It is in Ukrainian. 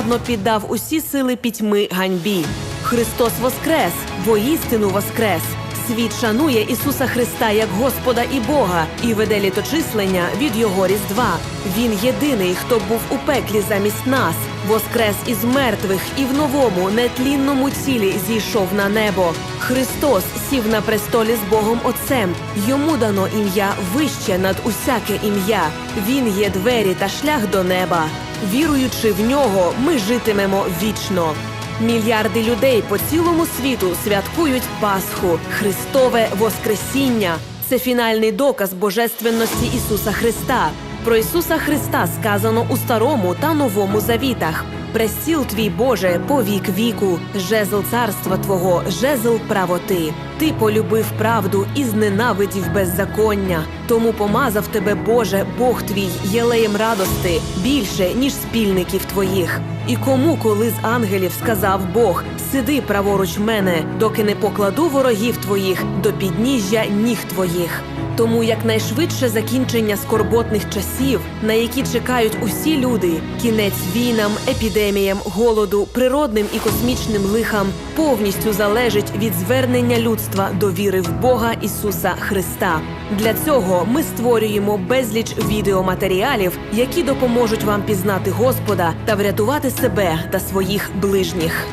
безпорадно піддав усі сили пітьми ганьбі. Христос воскрес, воістину воскрес. Світ шанує Ісуса Христа як Господа і Бога і веде літочислення від Його Різдва. Він єдиний, хто був у пеклі замість нас, воскрес із мертвих і в новому нетлінному тілі зійшов на небо. Христос сів на престолі з Богом Отцем. Йому дано ім'я вище над усяке ім'я. Він є двері та шлях до неба. Віруючи в нього, ми житимемо вічно. Мільярди людей по цілому світу святкують Пасху, Христове Воскресіння. Це фінальний доказ божественності Ісуса Христа. Про Ісуса Христа сказано у старому та новому завітах. Престіл твій Боже по вік віку, жезл царства Твого, жезл правоти. Ти полюбив правду і зненавидів беззаконня. Тому помазав тебе, Боже, Бог твій, єлеєм радости більше, ніж спільників твоїх. І кому, коли з ангелів сказав Бог: сиди праворуч мене, доки не покладу ворогів твоїх до підніжжя ніг твоїх. Тому якнайшвидше закінчення скорботних часів, на які чекають усі люди, кінець війнам, епідеміям, голоду, природним і космічним лихам, повністю залежить від звернення людства до віри в Бога Ісуса Христа. Для цього ми створюємо безліч відеоматеріалів, які допоможуть вам пізнати Господа та врятувати себе та своїх ближніх.